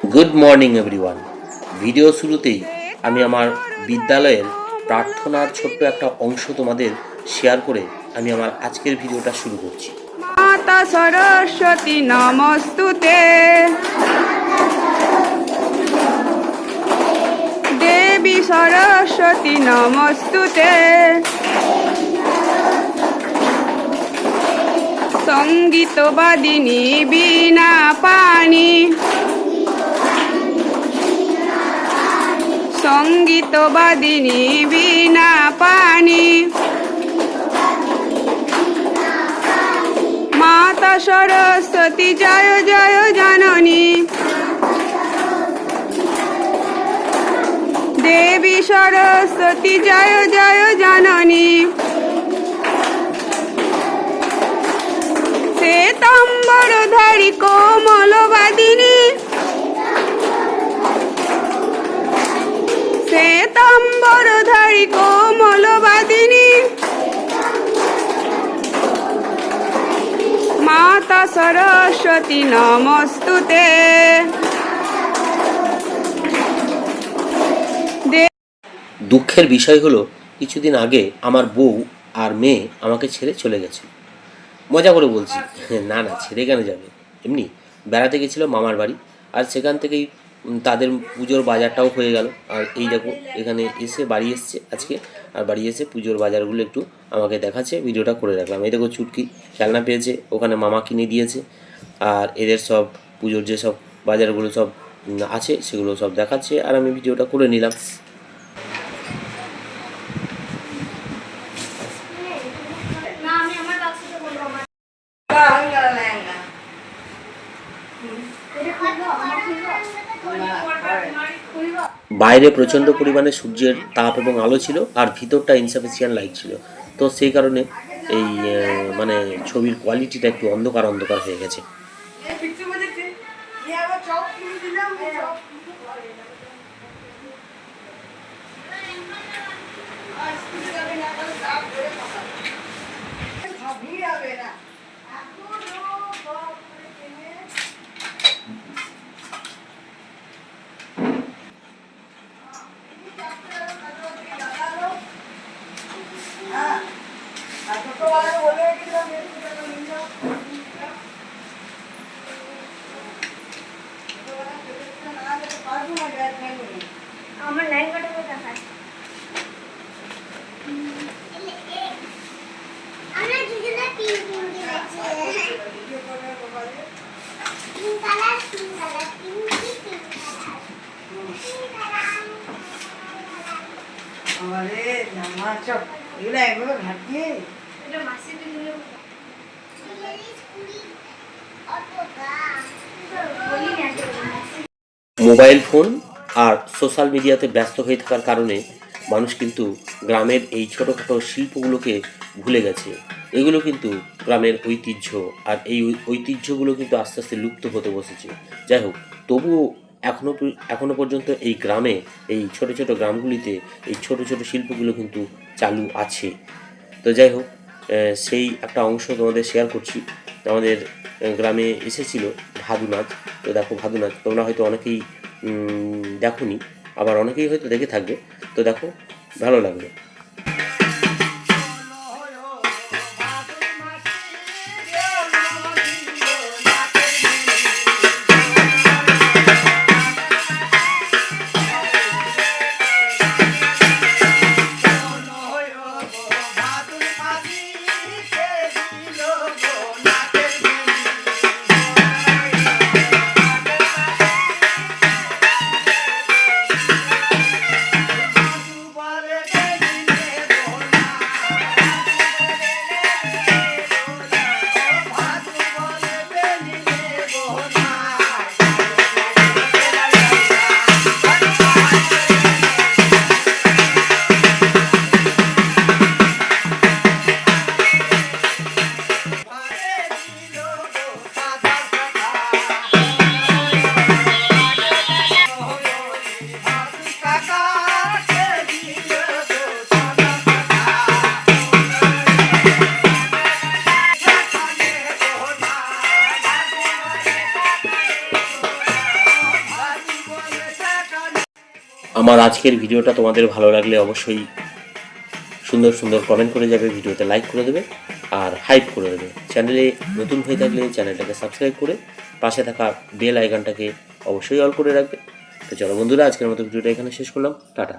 Good morning everyone video শুরুতেই আমি আমার বিদ্যালয়ের প্রার্থনার ছোট্ট একটা অংশ তোমাদের শেয়ার করে আমি আমার আজকের ভিডিওটা শুরু করছি। মাতা সরস্বতী, নমস্তুতে। দেবী সরস্বতী, নমস্তুতে। সঙ্গীতবাদিনী বিনা পানি। সঙ্গীতবাদিনী বিনা পানি। মাতা সরস্বতী, জয় জয় জননী। দেবী সরস্বতী, জয় জয় জননী। ধারী কোমলবাদিনী। শ্বেতাম্বর ধারী কোমলবাদিনী। মাতা সরস্বতী নমস্তুতে। দুঃখের বিষয় হলো, কিছুদিন আগে আমার বউ আর মেয়ে আমাকে ছেড়ে চলে গেছে। মজা করে বলছি, না না, ছেড়ে কেন যাবে? এমনি বেড়াতে গেছিল মামার বাড়ি, আর সেখান থেকেই তাদের পুজোর বাজারটাও হয়ে গেল। আর এই দেখো, এখানে এসে বাড়ি এসছে আজকে। আর বাড়ি এসে পুজোর বাজারগুলো একটু আমাকে দেখাচ্ছে, ভিডিওটা করে রাখলাম। এই দেখো, চুটকি খেলনা পেয়েছে, ওখানে মামা কিনে দিয়েছে। আর এদের সব পুজোর যে সব বাজারগুলো সব আছে, সেগুলো সব দেখাচ্ছে। আর আমি ভিডিওটা করে নিলাম। বাইরে প্রচণ্ড পরিমাণে সূর্যের তাপ এবং আলো ছিল, আর ভিতরটা ইনসাফিসিয়েন্ট লাইট ছিল। তো সেই কারণে এই মানে ছবির কোয়ালিটিটা একটু অন্ধকার অন্ধকার হয়ে গেছে। আমার লাইন কাটা কোথায়? আছে আমরা দুজনে তিন তিন দিয়েছি। তিন কালার তিন কালার তিন কি কালার তিন কালার আমারে জামা চপ। এগুলো একবার ঘাটিয়ে এটা মাসি দিলে অত দাম বলি না মোবাইল ফোন আর সোশ্যাল মিডিয়াতে ব্যস্ত হয়ে থাকার কারণে মানুষ কিন্তু গ্রামের এই ছোটোখাটো শিল্পগুলোকে ভুলে গেছে। এগুলো কিন্তু গ্রামের ঐতিহ্য আর এই ঐতিহ্যগুলো কিন্তু আস্তে আস্তে লুপ্ত হতে বসেছে। যাই হোক, তবুও এখনও এখনও পর্যন্ত এই গ্রামে, এই ছোট ছোট গ্রামগুলিতে এই ছোট ছোট শিল্পগুলো কিন্তু চালু আছে। তো যাই হোক সেই একটা অংশ তোমাদের শেয়ার করছি। আমাদের গ্রামে এসেছিল ভাদু নাচ তো দেখো ভাদু নাচ তোমরা হয়তো অনেকেই দেখো আবার অনেকেই হয়তো দেখে থাকবে। তো দেখো, ভালো লাগবে আমার আজকের ভিডিওটা তোমাদের ভালো লাগলে অবশ্যই সুন্দর সুন্দর কমেন্ট করে যাবে, ভিডিওতে লাইক করে দেবে আর হাইপ করে দেবে। চ্যানেলে নতুন হয়ে থাকলে চ্যানেলটাকে সাবস্ক্রাইব করে পাশে থাকা বেল আইকনটাকে অবশ্যই অল করে রাখবে। তো চলো বন্ধুরা, আজকের মতো ভিডিওটা এখানে শেষ করলাম। টাটা।